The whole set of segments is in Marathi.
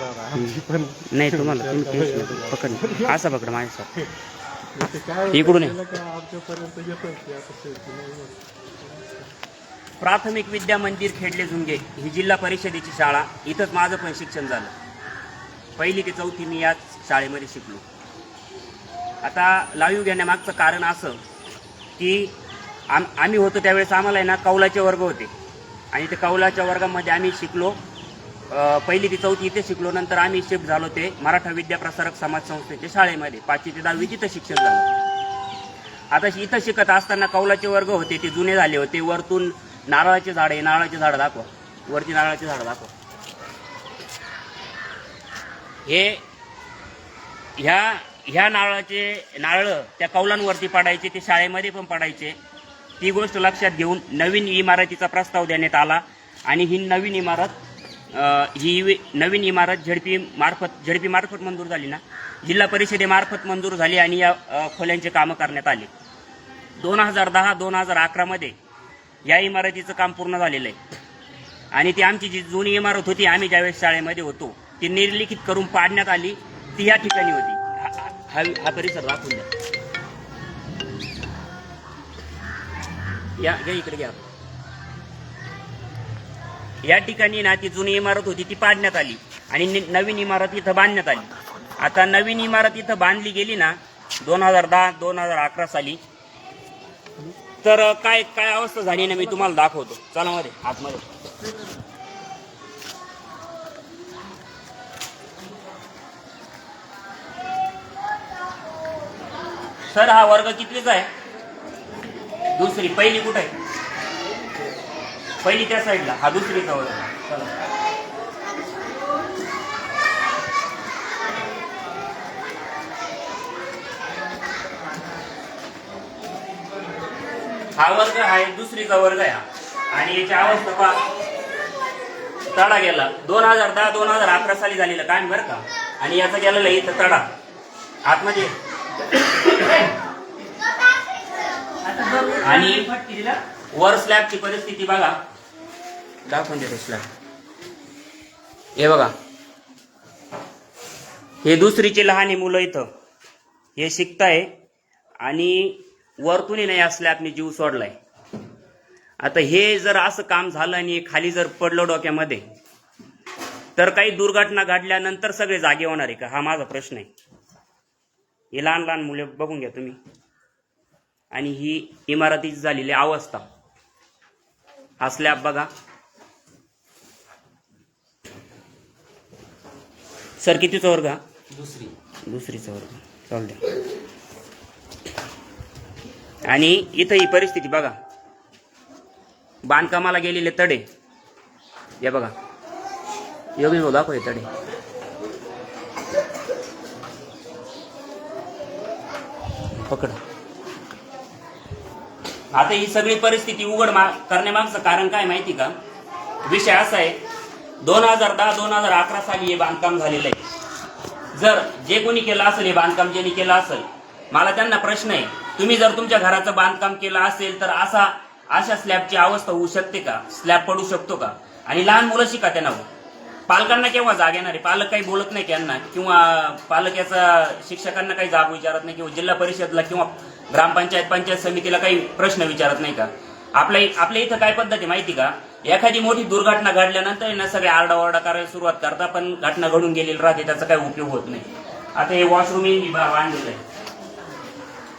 नाही तुम्हाला तुम्ही टेन्शन नका. पकड. असा पकड माझ्यासाठी इकडून ये. प्राथमिक विद्या मंदिर खेडले झुंगे ही जिल्हा परिषदेची शाळा. इथंच माझं पण शिक्षण झालं. पहिली ते चौथी मी याच शाळेमध्ये शिकलो. आता लाईव्ह घेण्यामागचं कारण असं की आम आम्ही होतो त्यावेळेस आम्हाला आहे ना कौलाचे वर्ग होते. आणि ते कौलाच्या वर्गामध्ये आम्ही शिकलो. पहिली ते चौथी इथे शिकलो नंतर आम्ही शिफ्ट झालो ते मराठा विद्याप्रसारक समाज संस्थेच्या शाळेमध्ये पाचवी ते दहावी तिथं शिक्षण झालं. आता इथं शिकत असताना कौलाचे वर्ग होते ते जुने झाले होते. वरतून नारळाचे झाड आहे नारळाचे झाड दाखवा. वरती नारळाचे झाड दाखवा. हे ह्या ह्या नारळाचे नारळ त्या कौलांवरती पडायचे ते शाळेमध्ये पण पडायचे. ती गोष्ट लक्षात घेऊन नवीन इमारतीचा प्रस्ताव देण्यात आला आणि ही नवीन इमारत ही नवीन इमारत झडपी मार्फत झडपी मार्फत मंजूर झाली ना? जिल्हा परिषदेमार्फत मंजूर झाली आणि या खोल्यांचे कामं करण्यात आले. दोन हजार दहा दोन हजार अकरामध्ये या इमारतीचं काम पूर्ण झालेलं आहे. आणि ती आमची जी जुनी इमारत होती आम्ही ज्यावेळेस शाळेमध्ये होतो ती निर्लिखित करून पाडण्यात आली. ती या ठिकाणी होती. हा- हा परिसर दाखवून द्या. या इकडे घ्या. या ठिकाणी ना ती जुनी इमारत होती ती पाडण्यात आली. आणि नवीन इमारत इथं बांधण्यात आली. आता नवीन इमारत इथं बांधली गेली ना दोन हजार दहा दोन हजार अकरा साली. तर काय काय अवस्था झाली ना मी तुम्हाला दाखवतो. चला मध्ये आतमध्ये. सर हा वर्ग कितवीचा आहे? दुसरी पहिली कुठे आहे? पहिली त्या साईडला हा वर्ग चला. हा वर्ग आहे दुसरीचा वर्ग आहे. आणि याची अवस्था पहा. तडा गेला. दोन हजार दहा दोन हजार अकरा साली झालेलं काम बरं का. आणि याचा गेलेला इथं तडा. आतमध्ये. आणि वर स्लॅबची परिस्थिती बघा. दाखवून देतो स्लॅब हे बघा. हे दुसरीचे लहान मुलं इथं. हे शिकताय आणि वरतूनही नाही असल्या स्लॅबने जीव सोडलाय. आता हे जर असं काम झालं आणि खाली जर पडलं डोक्यामध्ये तर काही दुर्घटना घडल्यानंतर सगळे जागे होणार आहे का? हा माझा प्रश्न आहे. हे लहान लहान मुले बघून घ्या तुम्ही. आणि ही इमारतीची झालेली अवस्था. हा स्लॅब बघा. सर कितीचा वर्ग हा? दुसरी. दुसरीचा वर्ग. चालू द्या. आणि इथं ही परिस्थिती बघा. बांधकामाला गेलेले तडे. या बघा. योगेश भाऊ दाखव तडे. पकड. आता ही सगळी परिस्थिती उघड मा करण्यामागचं कारण काय माहिती का? विषय असा आहे दोन हजार दहा दोन हजार अकरा साली हे बांधकाम झालेलं आहे. जर जे कोणी केलं असेल हे बांधकाम ज्यांनी केलं असेल मला त्यांना प्रश्न आहे तुम्ही जर तुमच्या घराचं बांधकाम केलं असेल तर असा अशा स्लॅबची अवस्था होऊ शकते का? स्लॅब पडू शकतो का? आणि लहान मुलं शिका त्यांना पालकांना केव्हा जाग येणार आहे? पालक काही बोलत नाही त्यांना किंवा पालक याचा शिक्षकांना काही जाग विचारत नाही किंवा जिल्हा परिषदला किंवा ग्रामपंचायत पंचायत समितीला काही प्रश्न विचारत नाही का? आपल्या आपल्या इथं काय पद्धत आहे माहिती का? एखादी मोठी दुर्घटना घडल्यानंतर ना सगळे आरडाओरडा करायला सुरुवात करता पण घटना घडून गेलेली राहते त्याचा काही उपयोग होत नाही. आता हे वॉशरूम बांधलेलं आहे.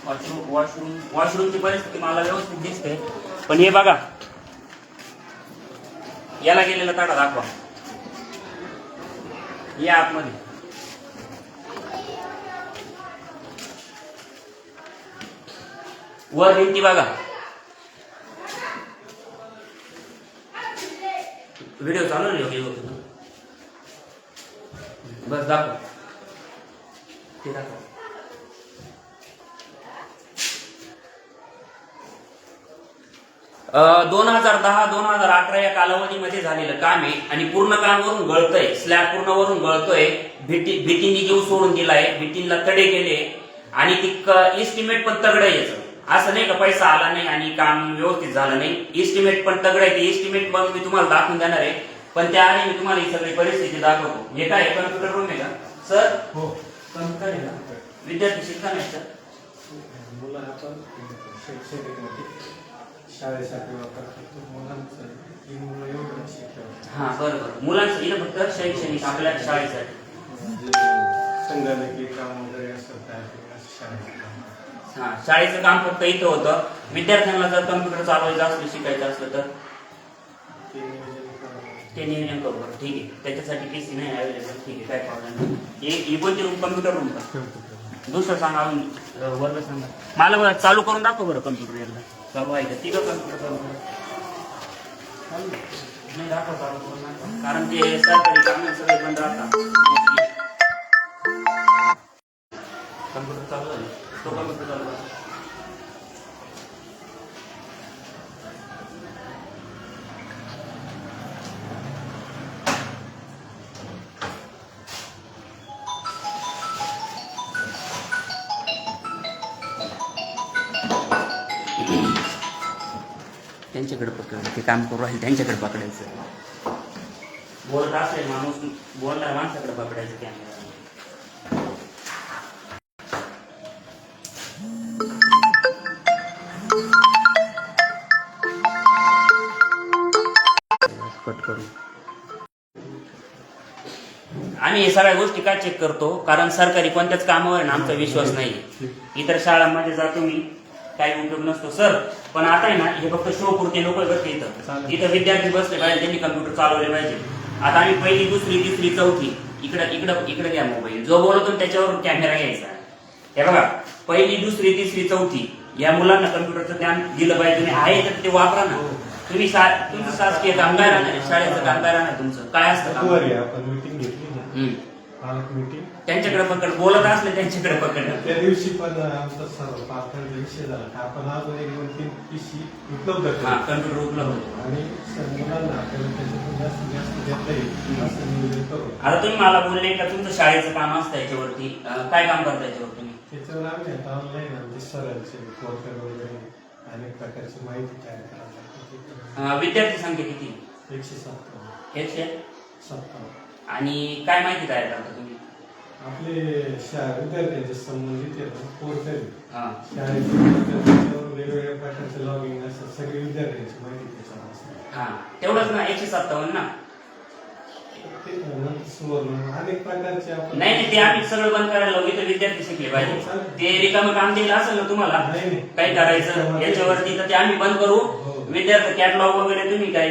वॉशरूम वॉशरूम वॉशरूमची परिस्थिती मला व्यवस्थित दिसते. पण हे बघा याला गेलेला ताडा दाखवा. या आतमध्ये. वर भिंती बघा. व्हिडिओ चालू नाही योग्य बस दाखव. ते दाखव. दोन हजार दहा दोन हजार अकरा या कालावधीमध्ये झालेलं काम आहे आणि पूर्ण काम वरून गळतंय. स्लॅब पूर्ण वरून गळतोय. भीती भीतींनी जीव सोडून दिलाय. भीतींना तडे गेले आणि ती इस्टिमेट पण तगड आहे असं नाही का पैसा आला नाही आणि काम व्यवस्थित झालं नाही. इस्टिमेट पण तगड आहे. ते इस्टिमेट मग मी तुम्हाला दाखवून देणार आहे. पण त्याआधी मी तुम्हाला ही सगळी परिस्थिती दाखवतो. हे काय कम्प्युटर रूम आहे का? सर हो. कम्प्युटर आहे विद्यार्थी शिकता नाही सर मुलं आपण मुलांचं ही इथं फक्त शैक्षणिक आपल्या शाळेसाठी. म्हणजे संगणकीय काम वगैरे असं काय असं शाळेचं काम. हा शाळेचं काम फक्त इथं होतं. विद्यार्थ्यांना जर कम्प्युटर चालवायचं असलं शिकायचं असलं तर? ते नियोजन करू बरं ठीक आहे. त्याच्यासाठी पी सी नाही अवेलेबल ठीक आहे काय प्रॉब्लेम नाही. ही कोणती रूम कम्प्युटर रूम का? दुसरं सांगा अजून. वर्ग सांगा मला बरं चालू करून दाखव बरं कम्प्युटर एकदा. चालू आहे का? तिघं कम्प्युटर चालू करा. नाही दाखव चालू करून. कारण ते सरकारी काम सगळे बंद राहतात. कम्प्युटर चालू आहे तो कम्प्युटर चालू आहे त्यांच्याकडे पकड. ते काम करू राहील त्यांच्याकडे पकडायचं. बोलत असेल माणूस बोलणार माणसाकडे पकडायचं कॅमेरा करू. आम्ही हे सगळ्या गोष्टी का चेक करतो? कारण सरकारी कोणत्याच कामावर ना आमचा विश्वास नाही इतर शाळांमध्ये जातो मी काही उपयोग नसतो सर पण आता आहे ना हे फक्त शो पुरते लोक बसते इथं. इथं विद्यार्थी बसले पाहिजे त्यांनी कम्प्युटर चालवले पाहिजे. आता आम्ही पहिली दुसरी तिसरी चौथी इकडं इकडं इकडे घ्या मोबाईल जो बोलतो त्याच्यावर कॅमेरा घ्यायचा. हे बघा पहिली दुसरी तिसरी चौथी या मुलांना कम्प्युटरचं ज्ञान दिलं पाहिजे. तुम्ही आहे तर ते वापरा ना. तुम्ही सा- तुमचं शासकीय काम काय राहणार आहे? शाळेचं काम काय राहणार तुमचं? काय असतं काम बुधवारी आपण मीटिंग घेतली ना हम्म. पालक मीटिंग त्यांच्याकडे पकड बोलत असले त्यांच्याकडे पकड. त्या दिवशी पण आमचा सर्व पालकांचा विषय झाला. की आपण अजून एक दोन तीन पीसी उपलब्ध हा करू कम्प्युटर उपलब्ध. होतो. आणि सर मुलांना आपल्याला त्याच्यातून जास्तीत जास्त देता येईल असं नियोजन करू. आता तुम्ही मला बोलले का तुमचं शाळेचं काम असतं याच्यावरती? अं, काय काम करता याच्यावर तुम्ही? त्याच्यावर आम्ही आता ऑनलाईन आमचे सरांचे वगैरे अनेक प्रकारची माहिती तयार करायला विद्यार्थी संख्या किती? एकशे सत्तावन्न. एकशे? सत्तावन्न. आणि काय माहिती तयार करता तुम्ही? आपले शाळा विद्यार्थ्यांचे संबंधित पोर्टल हा. शाळेचे portal, त्याच्यावर वेगवेगळ्या प्रकारचे लॉगिंग असं सगळी विद्यार्थ्यांची माहिती त्याच्यावर असते. हा. तेवढंच ना एकशे सत्तावन्न ना? ते नंतर सुवर्ण अनेक प्रकारचे आपण नाही नाही ते आम्ही सगळं बंद करायला लावू इथं विद्यार्थी शिकले पाहिजे. चालेल. ते रिकामं काम दिलं असेल ना तुम्हाला नाही, नाही. काय करायचं याच्यावरती तर ते आम्ही बंद करू. हो. विद्यार्थी कॅटलॉग वगैरे तुम्ही काय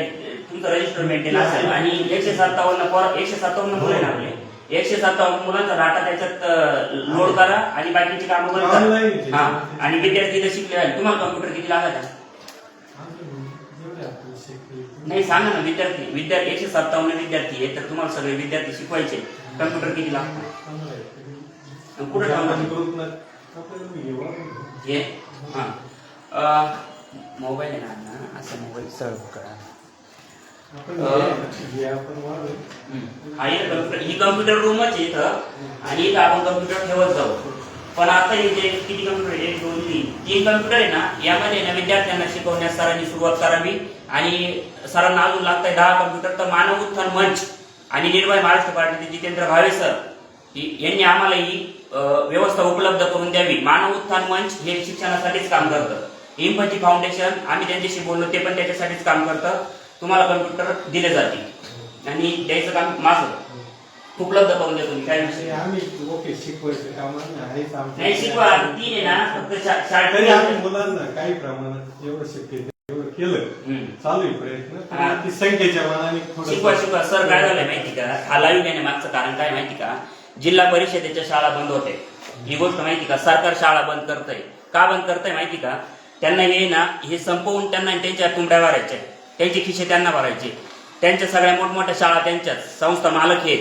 तुमचं रजिस्टर मेंटेन असेल आणि एकशे सत्तावन्न एकशे सत्तावन्न मुलं आहे ना आपले. एकशे सत्तावन्न मुलांचा डाटा त्याच्यात लोड करा आणि बाकीची कामं. करा. हा. आणि विद्यार्थी इथं शिकले तुम्हाला कम्प्युटर किती लागत नाही सांगा ना विद्यार्थी. विद्यार्थी एकशे सत्तावन्न विद्यार्थी आहे तर तुम्हाला सगळे विद्यार्थी शिकवायचे. कम्प्युटर किती लागतात. कुठं ठेवणार? हे. हा. मोबाईल आहे ना असं मोबाईल सर्व करा. हे- इथं कम्प्युटर रूमच आहे इथं आणि इथं आपण कम्प्युटर ठेवत जाऊ. पण आता हे जे किती कम्प्युटर आहे? एक दोन तीन. तीन कम्प्युटर आहे ना यामध्ये ना विद्यार्थ्यांना शिकवण्यास सरांनी सुरुवात करावी. आणि सरांना अजून लागतंय दहा कम्प्युटर तर मानव उत्थान मंच आणि निर्भय महाराष्ट्र पार्टीचे जितेंद्र भावे सर यांनी आम्हाला ही व्यवस्था उपलब्ध करून द्यावी. मानव उत्थान मंच हे शिक्षणासाठीच काम करतं. इम्पती फाउंडेशन आम्ही त्यांच्याशी बोललो ते पण त्याच्यासाठीच काम करतं तुम्हाला कम्प्युटर दिले जातील. आणि द्यायचं काम माझं. उपलब्ध करून देतो मी काय आम्ही ओके शिकवायचं आहेच आमचं. नाही शिकवा. तीन आहे ना फक्त आम्ही मुलांना काही प्रमाणात एवढं शक्य केलं. चालू आहे प्रयत्न. पण. ती संख्येच्या मानाने थोडं शिकवा शिकवा. सर काय झालंय माहिती का? हा लाईव्ह घेण्यामागचं कारण काय माहिती का? जिल्हा परिषदेच्या शाळा बंद होते ही गोष्ट माहिती का? सरकार शाळा बंद करतंय. का बंद करतंय माहिती का? त्यांना हे ना हे संपवून त्यांना त्यांच्या तुंबड्या भरायच्या त्यांचे खिशे त्यांना भरायचे. त्यांच्या सगळ्या मोठमोठ्या शाळा त्यांच्याच संस्था मालक हे.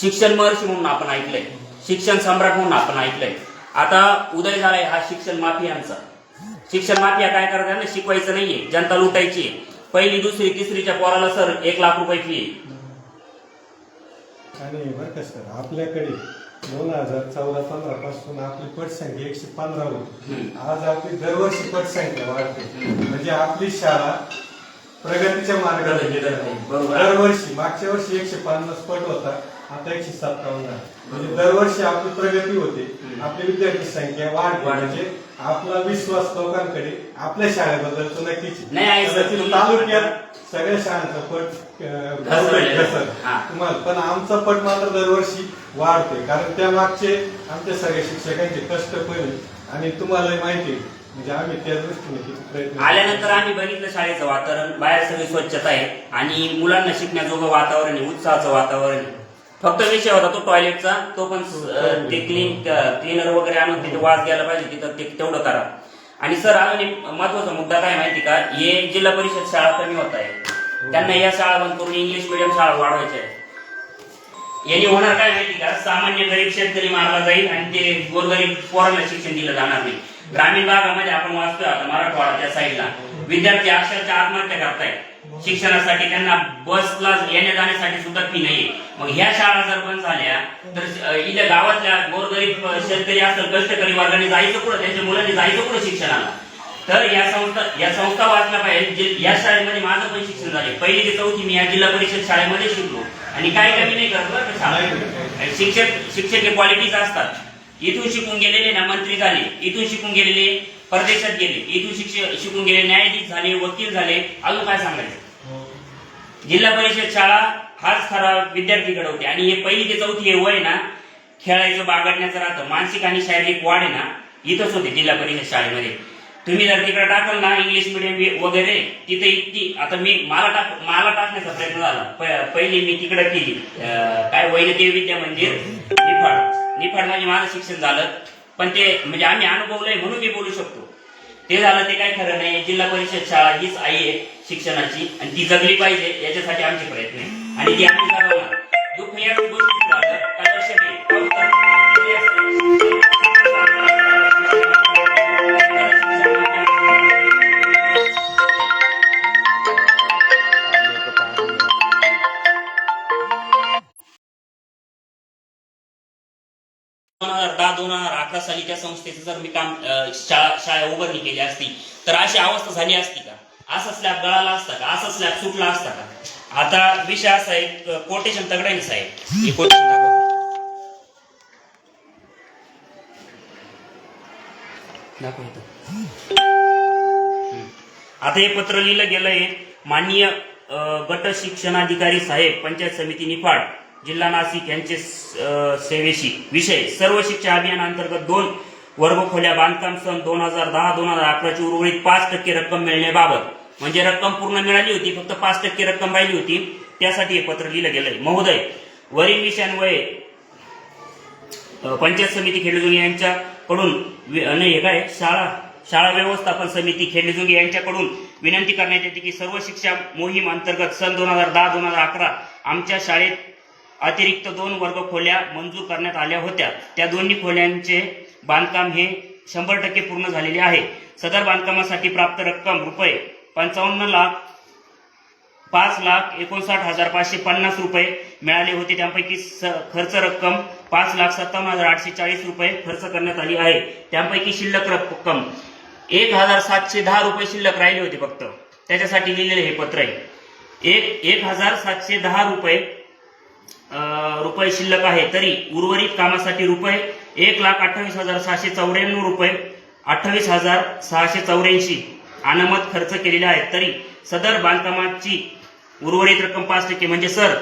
शिक्षण महर्षी म्हणून आपण ऐकलंय. शिक्षण सम्राट म्हणून आपण ऐकलंय. आता उदय झालाय हा शिक्षण माफियांचा. शिक्षण माफिया काय करतात? ना शिकवायचं नाहीये. जनता लुटायची पहिली दुसरी तिसरीच्या पोराला सर एक लाख रुपये फी आणि आपल्याकडे दोन हजार चौदा पंधरा पासून आपली पटसंख्या एकशे पंधरा होती. आज आपली दरवर्षी पटसंख्या वाढते. म्हणजे आपली शाळा प्रगतीच्या मार्गाला. बरोबर. दरवर्षी मागच्या वर्षी एकशे पन्नास पट होता आता एकशे सत्तावन्न आहे. म्हणजे दरवर्षी आपली प्रगती होते. आपली विद्यार्थी संख्या वाढते. म्हणजे आपला विश्वास लोकांकडे आपल्या शाळेबद्दल तर नक्कीच आहे. नाही, आहे सर. कदाचित तुम्ही- तालुक्यात सगळ्या शाळांचा पट अं, घसरलेला आहे. घसर. हा. तुम्हाला पण आमचा पट मात्र दरवर्षी वाढतोय कारण त्या मागचे आमच्या सगळ्या शिक्षकांचे कष्ट पण आहे. आणि तुम्हाला माहिती आहे, म्हणजे आम्ही त्या दृष्टीने किती प्रयत्न आल्यानंतर आम्ही बघितलं शाळेचं वातावरण बाहेर सगळी स्वच्छता आहे आणि मुलांना शिकण्याजोगं वातावरण आहे उत्साहाचं वातावरण आहे फक्त विषय होता तो टॉयलेटचा तो पण ते क्लीन क्लीनर वगैरे आणून तिथे वास घ्यायला पाहिजे तिथं ते तेवढं करा. आणि सर अजून एक महत्त्वाचा मुद्दा काय माहिती का? हे जिल्हा परिषद शाळा कमी होत आहे. त्यांना या शाळा बंद करून इंग्लिश मिडियम शाळा वाढवायच्या आहे यांनी होणार काय माहिती का? सामान्य गरीब शेतकरी मारला जाईल आणि ते गोरगरीब पोरांना शिक्षण दिलं जाणार नाही. ग्रामीण भागामध्ये आपण वाचतोय आता मराठवाडा त्या साईडला विद्यार्थी अक्षरशः आत्महत्या करतायत. शिक्षणासाठी त्यांना बसला येण्या जाण्यासाठी सुद्धा फी नाहीये. मग ह्या शाळा जर बंद झाल्या तर इथल्या गावातल्या गोरगरीब शेतकरी असेल कष्टकरी वर्गाने जायचं कुठं? त्यांच्या मुलांनी जायचं कुठं शिक्षणाला? तर या संस्था या संस्था वाचल्या पाहिजे. या शाळेमध्ये माझं पण शिक्षण झाले. पहिली ते चौथी मी या जिल्हा परिषद शाळेमध्ये शिकलो. आणि काही कमी नाही करत शिक्षक शिक्षक हे क्वालिटीज असतात. इथून शिकून गेलेले ना मंत्री झाले. इथून शिकून गेलेले परदेशात गेले. इथून शिक्षक शिकून गेले न्यायाधीश झाले वकील झाले. अजून काय सांगायचं? जिल्हा परिषद शाळा हाच खराब विद्यार्थी घडवते आणि हे पहिली ते चौथी हे वय ना खेळायचं बागडण्याचं राहतं. मानसिक आणि शारीरिक वाढ आहे ना इथंच होते जिल्हा परिषद शाळेमध्ये. तुम्ही जर तिकडे टाकल ना इंग्लिश मिडियम वगैरे तिथे इतकी आता मी मला टाक मला टाकण्याचा प्रयत्न झाला. पहिली मी तिकडे केली. काय वैनदेव विद्या मंदिर निफाड. निफाड म्हणजे माझं शिक्षण झालं. पण ते म्हणजे आम्ही अनुभवलंय म्हणून मी बोलू शकतो. ते झालं ते काय खरं नाही. जिल्हा परिषद शाळा हीच आई आहे शिक्षणाची आणि ती जगली पाहिजे याच्यासाठी आमचे प्रयत्न आहे आणि ती आम्ही जगवणार दुःख या गोष्टी दोन हजार दहा दोन हजार अकरा साली त्या संस्थेचं जर मी काम शाळा शाळा उभारणी केली असती तर अशी अवस्था झाली असती का? असा स्लॅब गळाला असता का? असा स्लॅब सुटला असता का? आता विषय असा आहे कोटेशन तगड्यांचा साहेब. हे कोटेशन दाखव. आता हे पत्र लिहिलं गेलंय माननीय गट शिक्षणाधिकारी साहेब पंचायत समिती निफाड. जिल्हा नाशिक यांचे सेवेशी विषय सर्व शिक्षा अभियान अंतर्गत दोन वर्ग खोल्या बांधकाम सन दोन हजार दहा दोन हजार अकराची उर्वरित पाच टक्के रक्कम मिळण्याबाबत. म्हणजे रक्कम पूर्ण मिळाली होती फक्त पाच टक्के रक्कम राहिली होती. त्यासाठी हे पत्र लिहिलं गेलंय. महोदय वरील विषयांमुळे पंचायत समिती खेडजुंगे यांच्याकडून नाही हे काय? शाळा शाळा व्यवस्थापन समिती खेडजुंगे यांच्याकडून विनंती करण्यात येते की सर्व शिक्षा मोहीम अंतर्गत सन दोन हजार दहा दोन हजार अकरा आमच्या शाळेत अतिरिक्त दोन वर्ग खोल्या मंजूर करण्यात आल्या होत्या. त्या दोन्ही खोल्यांचे बांधकाम हे शंभर टक्के पूर्ण झालेले आहे. सदर बांधकामासाठी प्राप्त रक्कम रुपये पंचावन्न लाख पाच लाख एकोणसाठ हजार पाचशे पन्नास रुपये मिळाले होते. त्यापैकी स- खर्च रक्कम पाच लाख सत्तावन्न हजार आठशे चाळीस रुपये खर्च करण्यात आली आहे. त्यापैकी शिल्लक रक्कम एक हजार सातशे दहा रुपये शिल्लक राहिले होते फक्त. त्याच्यासाठी लिहिलेले हे पत्र आहे. एक एक हजार सातशे दहा रुपये रुपये शिल्लक आहे. तरी उर्वरित कामासाठी रुपये एक लाख अठ्ठावीस हजार सहाशे चौऱ्याण्णव रुपये अठ्ठावीस हजार सहाशे चौऱ्याऐंशी अनामत खर्च केलेले आहेत. तरी सदर बांधकामाची उर्वरित रक्कम पाच टक्के. म्हणजे सर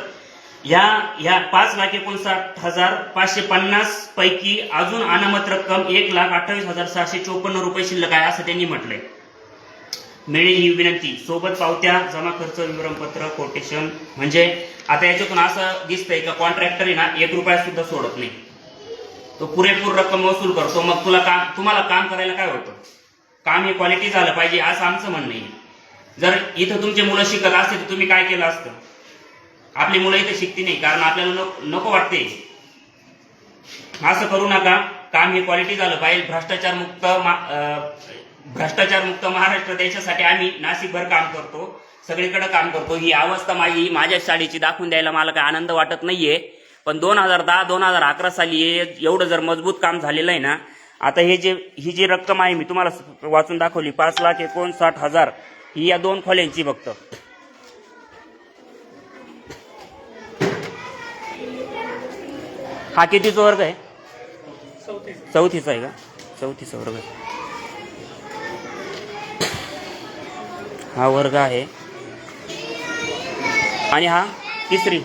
या या पाच लाख एकोणसाठ हजार पाचशे पन्नास पैकी अजून अनामत रक्कम एक लाख अठ्ठावीस हजार सहाशे चोपन्न रुपये शिल्लक आहे असं त्यांनी म्हटलंय. मिळेल ही विनंती. सोबत पावत्या जमा खर्च विवरणपत्र कोटेशन म्हणजे आता याच्यातून असं दिसतंय का कॉन्ट्रॅक्टर आहे ना एक रुपया सुद्धा सोडत नाही. तो पुरेपूर रक्कम वसूल करतो. मग तुला काम तुम्हाला काम करायला काय होतं? काम हे क्वालिटी झालं पाहिजे असं आमचं म्हणणं आहे. जर इथं तुमचे मुलं शिकत असते तर तुम्ही काय केलं असतं? आपली मुलं इथे शिकती नाही कारण आपल्याला नको नको वाटते. असं करू नका. काम हे क्वालिटी झालं पाहिजे. भ्रष्टाचार मुक्त भ्रष्टाचार मुक्त महाराष्ट्र देशासाठी आम्ही नाशिकभर काम करतो. सगळीकडे काम करतो. ही अवस्था माझी माझ्या शाळेची दाखवून द्यायला मला काही आनंद वाटत नाहीये. पण दोन हजार दहा दोन हजार अकरा साली हे एवढं जर मजबूत काम झालेलं आहे ना आता हे जे ही जी रक्कम आहे मी तुम्हाला वाचून दाखवली पाच लाख एकोणसाठ हजार ही या दोन खोल्यांची फक्त. हा कितीचा वर्ग आहे? चौथीचा आहे का? चौथीचा वर्ग आहे. हा वर्ग आहे. आणि हा तिसरी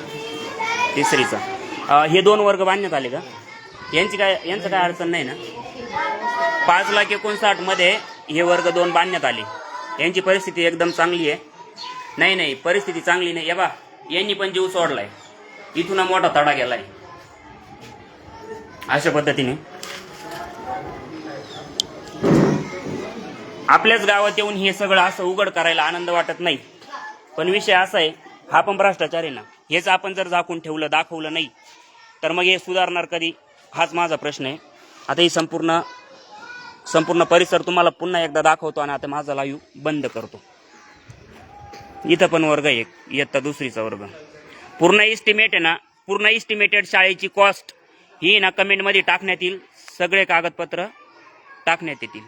तिसरीचा. हे दोन वर्ग बांधण्यात आले का? यांची काय यांचं काय अडचण नाही ना? पाच लाख एकोणसाठमध्ये हे वर्ग दोन बांधण्यात आले. यांची परिस्थिती एकदम चांगली आहे. नाही नाही परिस्थिती चांगली नाही. बा यांनी पण जीव सोडलाय. इथून मोठा तडा गेलाय. अशा पद्धतीने. आपल्याच गावात येऊन हे सगळं असं उघड करायला आनंद वाटत नाही. पण विषय असा आहे हा पण भ्रष्टाचार आहे ना. हेच आपण जर झाकून ठेवलं दाखवलं नाही तर मग हे सुधारणार कधी? हाच माझा प्रश्न आहे. आता ही संपूर्ण संपूर्ण परिसर तुम्हाला पुन्हा एकदा दाखवतो आणि आता माझा लाईव्ह बंद करतो. इथं पण वर्ग आहे एक इयत्ता दुसरीचा वर्ग. पूर्ण इस्टिमेट आहे ना पूर्ण इस्टिमेटेड शाळेची कॉस्ट ही ना कमेंटमध्ये टाकण्यात येईल सगळे कागदपत्र टाकण्यात येतील.